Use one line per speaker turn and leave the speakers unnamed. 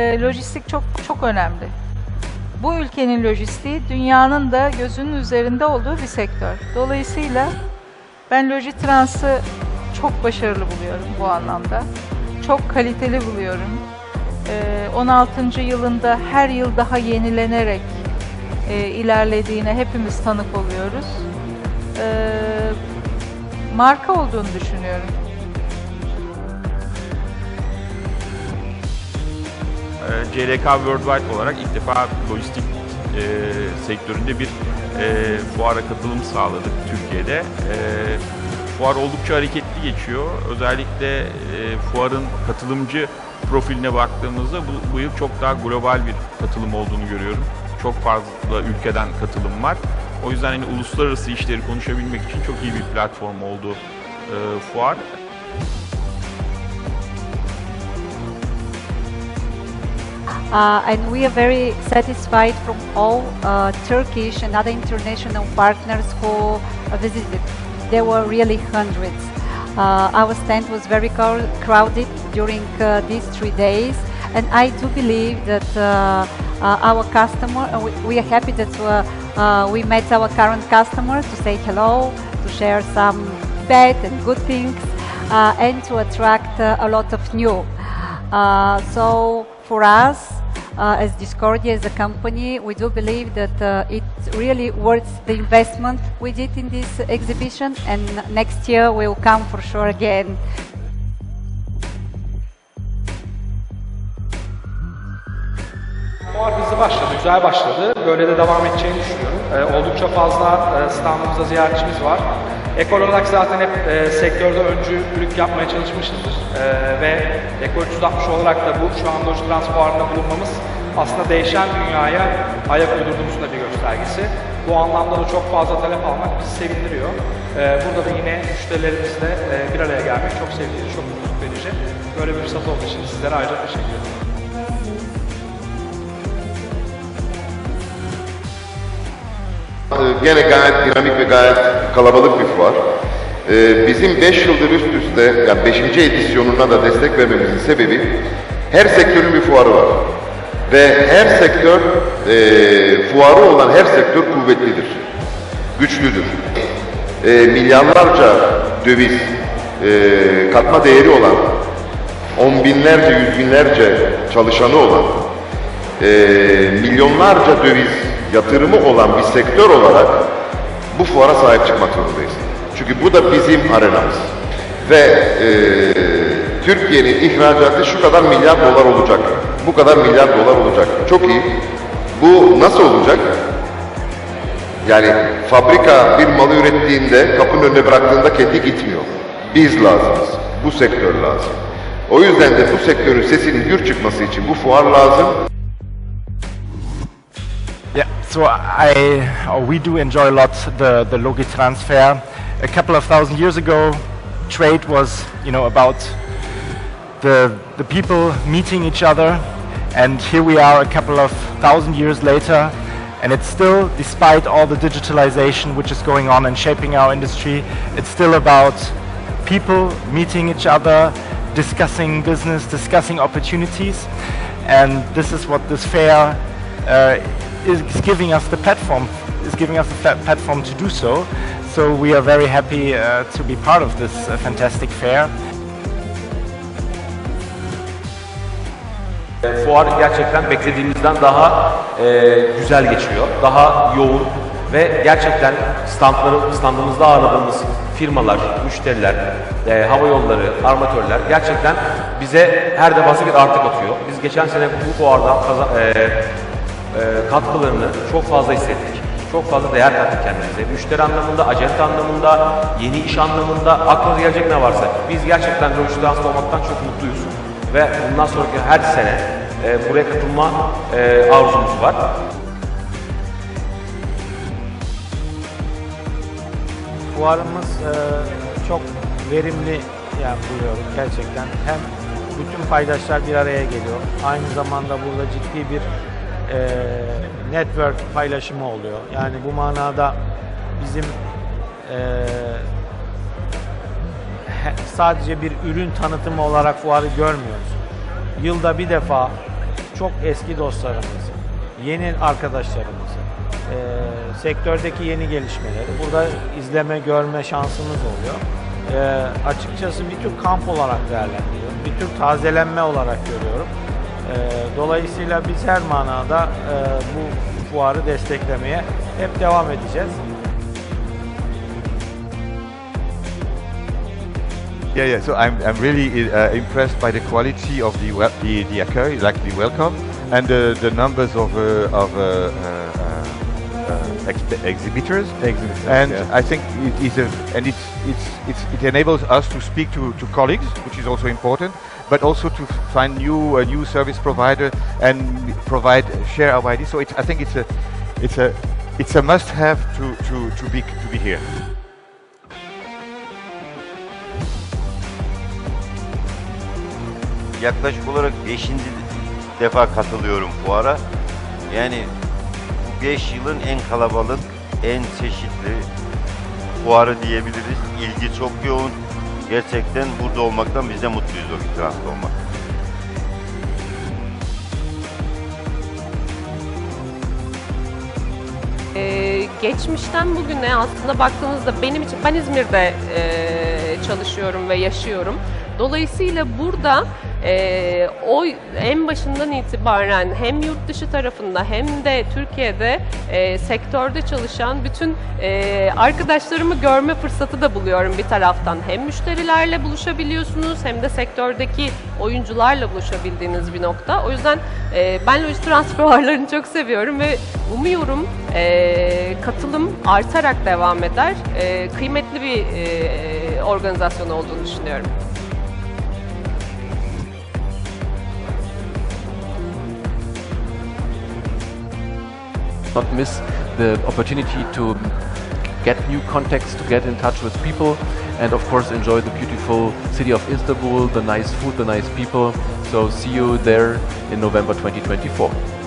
E, lojistik çok çok önemli. Bu ülkenin lojistiği dünyanın da gözünün üzerinde olduğu bir sektör. Dolayısıyla ben Lojitrans'ı çok başarılı buluyorum bu anlamda. Çok kaliteli buluyorum. Ee, 16. yılında her yıl daha yenilenerek e, ilerlediğine hepimiz tanık oluyoruz. Ee, marka olduğunu düşünüyorum.
Ee, CLK Worldwide olarak ilk defa lojistik e, sektöründe bir e, fuara katılım sağladık Türkiye'de. E, fuar oldukça hareketli geçiyor. Özellikle e, fuarın katılımcı profiline baktığımızda bu, bu yıl çok daha global bir katılım olduğunu görüyorum. Çok fazla ülkeden katılım var. O yüzden hani uluslararası işleri konuşabilmek için çok iyi bir platform oldu e, fuar.
And we are very satisfied from all uh, Turkish and other international partners who uh, visited. There were really hundreds. Uh, our stand was very crowd- crowded during uh, these three days, and I do believe that uh, uh, our customer, uh, we, we are happy that uh, uh, we met our current customer to say hello, to share some bad and good things, uh, and to attract uh, a lot of new. Uh, so for us, uh, as Discordia as a company, we do believe that uh, it really worth the investment we did in this exhibition, and next year we will come for sure again.
Fuar hızlı başladı, güzel başladı. Böyle de devam edeceğini düşünüyorum. Ee, oldukça fazla e, standımızda ziyaretçimiz var. Ekol olarak zaten hep e, sektörde öncülük yapmaya çalışmışızdır. E, ve Ekol 360 olarak da bu şu an Lojitrans Fuarı'nda bulunmamız aslında değişen dünyaya ayak uydurduğumuzun da bir göstergesi. Bu anlamda da çok fazla talep almak bizi sevindiriyor. E, burada da yine müşterilerimizle e, bir araya gelmek çok sevindirici, çok mutluluk verici. Böyle bir fırsat olduğu için sizlere ayrıca teşekkür ederim.
Gene gayet dinamik ve gayet kalabalık bir fuar. Ee, Bizim 5 yıldır üst üste, yani 5. edisyonuna da destek vermemizin sebebi her sektörün bir fuarı var. Ve her sektör, e, fuarı olan her sektör kuvvetlidir, güçlüdür. E, milyarlarca döviz, e, katma değeri olan, on binlerce, yüz binlerce çalışanı olan, e, milyonlarca döviz yatırımı olan bir sektör olarak bu fuara sahip çıkmak zorundayız. Çünkü bu da bizim arenamız. Ve e, Türkiye'nin ihracatı şu kadar milyar dolar olacak. Bu kadar milyar dolar olacak. Çok iyi. Bu nasıl olacak? Yani fabrika bir malı ürettiğinde, kapının önüne bıraktığında kendi gitmiyor. Biz lazımız. Bu sektör lazım. O yüzden de bu sektörün sesinin gür çıkması için bu fuar lazım.
So I, or we do enjoy a lot the, the Logi transfer. A couple of thousand years ago, trade was, you know, about the, the people meeting each other. And here we are a couple of thousand years later, and it's still, despite all the digitalization which is going on and shaping our industry, it's still about people meeting each other, discussing business, discussing opportunities. And this is what this fair uh, is giving us the platform, is giving us the pla- platform to do so. So we are very happy uh, to be part of this uh, fantastic fair.
Fuar gerçekten beklediğimizden daha e, güzel geçiyor. Daha yoğun ve gerçekten standları, standımızda ağırladığımız firmalar, müşteriler, e, hava yolları, armatörler gerçekten bize her defasında bir artı katıyor. Biz geçen sene bu fuardan kaza- e, katkılarını çok fazla hissettik. Çok fazla değer kattık kendimize. Müşteri anlamında, acente anlamında, yeni iş anlamında, aklınıza gelecek ne varsa. Biz gerçekten Lojitans olmaktan çok mutluyuz. Ve bundan sonraki her sene e, buraya katılma e, arzumuz var.
Fuarımız e, çok verimli yani buluyorum gerçekten. Hem bütün paydaşlar bir araya geliyor. Aynı zamanda burada ciddi bir e, network paylaşımı oluyor. Yani bu manada bizim e, sadece bir ürün tanıtımı olarak fuarı görmüyoruz. Yılda bir defa çok eski dostlarımızı, yeni arkadaşlarımızı, e, sektördeki yeni gelişmeleri burada izleme, görme şansımız oluyor. E, açıkçası bir tür kamp olarak değerlendiriyorum, bir tür tazelenme olarak görüyorum. Dolayısıyla biz her manada e, bu fuarı desteklemeye hep devam edeceğiz.
Yeah, yeah. So I'm, I'm really uh, impressed by the quality of the wel- the the accueil, like the welcome, and the the numbers of uh, of uh, uh, uh, ex- exhibitors. and I think it is a and it's it's it's it enables us to speak to, to colleagues, which is also important, but also to find new a new service provider and provide share our ideas. So it's, I think it's a it's a it's a must have to to to be to be here.
Yaklaşık olarak 5. defa katılıyorum fuara. Yani bu 5 yılın en kalabalık, en çeşitli fuarı diyebiliriz. İlgi çok yoğun. Gerçekten burada olmaktan biz de mutluyuz o transfer olmak.
Ee, geçmişten bugüne aslında baktığınızda benim için ben İzmir'de e, çalışıyorum ve yaşıyorum. Dolayısıyla burada e, o en başından itibaren hem yurt dışı tarafında hem de Türkiye'de e, sektörde çalışan bütün e, arkadaşlarımı görme fırsatı da buluyorum bir taraftan. Hem müşterilerle buluşabiliyorsunuz hem de sektördeki oyuncularla buluşabildiğiniz bir nokta. O yüzden e, ben lojistik transfer fuarlarını çok seviyorum ve umuyorum e, katılım artarak devam eder. E, kıymetli bir e, organizasyon olduğunu düşünüyorum.
Not miss the opportunity to get new contacts, to get in touch with people, and of course enjoy the beautiful city of Istanbul, the nice food, the nice people. So see you there in November 2024.